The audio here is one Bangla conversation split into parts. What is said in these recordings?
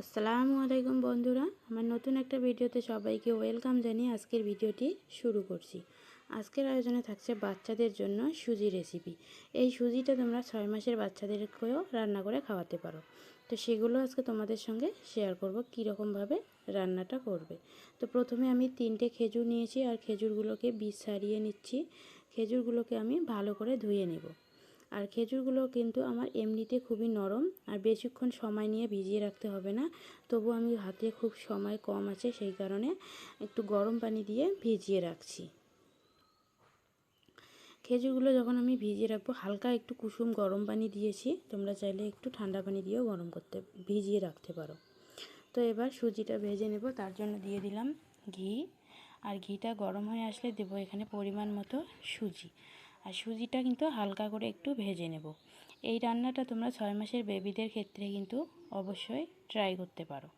আসসালামু আলাইকুম বন্ধুরা, আমার নতুন একটা ভিডিওতে সবাইকে ওয়েলকাম জানিয়ে আজকের ভিডিওটি শুরু করছি। আজকের আয়োজনে থাকছে বাচ্চাদের জন্য সুজি রেসিপি। এই সুজিটা তোমরা ছয় মাসের বাচ্চাদেরকেও রান্না করে খাওয়াতে পারো। তো সেগুলো আজকে তোমাদের সঙ্গে শেয়ার করব, কীরকমভাবে রান্নাটা করবে। তো প্রথমে আমি তিনটে খেজুর নিয়েছি, আর খেজুরগুলোকে বীজ ছাড়িয়ে নিচ্ছি। খেজুরগুলোকে আমি ভালো করে ধুয়ে নেব। আর খেজুরগুলো কিন্তু আমার এমনিতে খুবই নরম, আর বেশিক্ষণ সময় নিয়ে ভিজিয়ে রাখতে হবে না। তবু আমি হাতে খুব সময় কম আছে, সেই কারণে একটু গরম পানি দিয়ে ভিজিয়ে রাখছি। খেজুরগুলো যখন আমি ভিজিয়ে রাখব, হালকা একটু কুসুম গরম পানি দিয়েছি, তোমরা চাইলে একটু ঠান্ডা পানি দিয়েও গরম করতে, ভিজিয়ে রাখতে পারো। তো এবার সুজিটা ভেজে নেব, তার জন্য দিয়ে দিলাম ঘি। আর ঘিটা গরম হয়ে আসলে দেবো এখানে পরিমাণ মতো সুজি। আর সুজিটা কিন্তু হালকা করে একটু ভেজে নেব। এই রান্নাটা তোমরা ছয় মাসের বেবিদের ক্ষেত্রে কিন্তু অবশ্যই ট্রাই করতে পারো।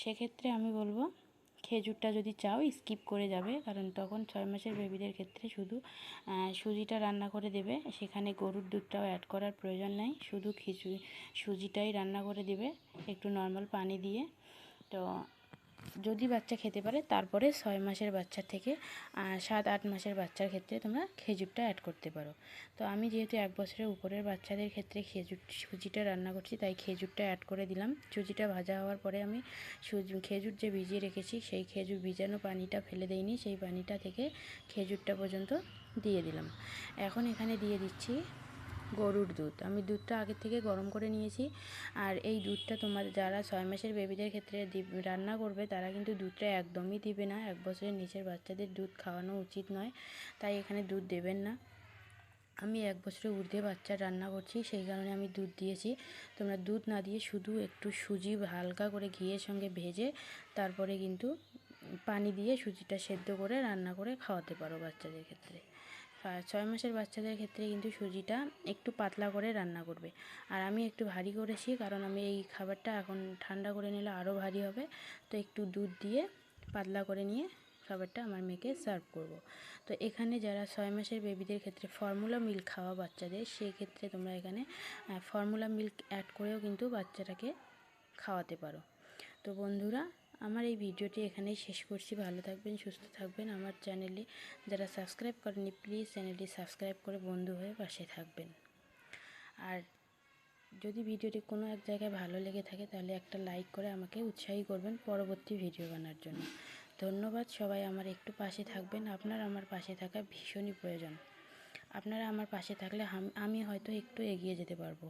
সেক্ষেত্রে আমি বলব, খেজুরটা যদি চাও স্কিপ করে যাবে, কারণ তখন ছয় মাসের বেবিদের ক্ষেত্রে শুধু সুজিটা রান্না করে দেবে, সেখানে গরুর দুধটাও অ্যাড করার প্রয়োজন নাই, শুধু খিচুড়ি, সুজিটাই রান্না করে দেবে, একটু নর্মাল পানি দিয়ে। তো যদি বাচ্চা খেতে পারে, তারপরে ছয় মাসের বাচ্চা থেকে সাত, আট মাসের বাচ্চার ক্ষেত্রে তোমরা খেজুরটা অ্যাড করতে পারো। তো আমি যেহেতু এক বছরের উপরের বাচ্চাদের ক্ষেত্রে খেজুর, সুজিটা রান্না করছি, তাই খেজুরটা অ্যাড করে দিলাম। সুজিটা ভাজা হওয়ার পরে আমি খেজুর যে ভিজিয়ে রেখেছি, সেই খেজুর ভিজানো পানিটা ফেলে দেইনি, সেই পানিটা থেকে খেজুরটা পর্যন্ত দিয়ে দিলাম। এখন এখানে দিয়ে দিচ্ছি গরুর দুধ। আমি দুধটা আগের থেকে গরম করে নিয়েছি। আর এই দুধটা তোমার যারা ছয় মাসের বেবিদের ক্ষেত্রে রান্না করবে, তারা কিন্তু দুধটা একদমই দিবে না। এক বছরের নিচের বাচ্চাদের দুধ খাওয়ানো উচিত নয়। তাই এখানে দুধ দেবেন না। আমি এক বছরের ঊর্ধ্বে বাচ্চা রান্না করছি, সেই কারণে আমি দুধ দিয়েছি। তোমরা দুধ না দিয়ে শুধু একটু সুজি হালকা করে ঘিয়ের সঙ্গে ভেজে, তারপরে কিন্তু পানি দিয়ে সুজিটা সেদ্ধ করে, রান্না করে খাওয়াতে পারো বাচ্চাদের ক্ষেত্রে। ছয় মাসের বাচ্চাদের ক্ষেত্রে কিন্তু সুজিটা একটু পাতলা করে রান্না করবে। আর আমি একটু ভারী করেছি, কারণ আমি এই খাবারটা এখন ঠান্ডা করে নিলে আরও ভারী হবে। তো একটু দুধ দিয়ে পাতলা করে নিয়ে খাবারটা আমার মেয়েকে সার্ভ করব। তো এখানে যারা ছয় মাসের বেবিদের ক্ষেত্রে ফর্মুলা মিল্ক খাওয়া বাচ্চাদের ক্ষেত্রে তোমরা এখানে ফর্মুলা মিল্ক অ্যাড করেও কিন্তু বাচ্চাটাকে খাওয়াতে পারো। তো বন্ধুরা আমার এই ভিডিওটি এখানেই শেষ করছি। ভালো থাকবেন, সুস্থ থাকবেন। আমার চ্যানেলে যারা সাবস্ক্রাইব করেনি প্লিজ চ্যানেলটি সাবস্ক্রাইব করে বন্ধু হয়ে পাশে থাকবেন। আর যদি ভিডিওটি কোনো এক জায়গায় ভালো লেগে থাকে, তাহলে একটা লাইক করে আমাকে উৎসাহী করবেন পরবর্তী ভিডিও বানার জন্য। ধন্যবাদ। সবাই আমার একটু পাশে থাকবেন। আপনার আমার পাশে থাকা ভীষণই প্রয়োজন। আপনারা আমার পাশে থাকলে আমি হয়তো একটু এগিয়ে যেতে পারব।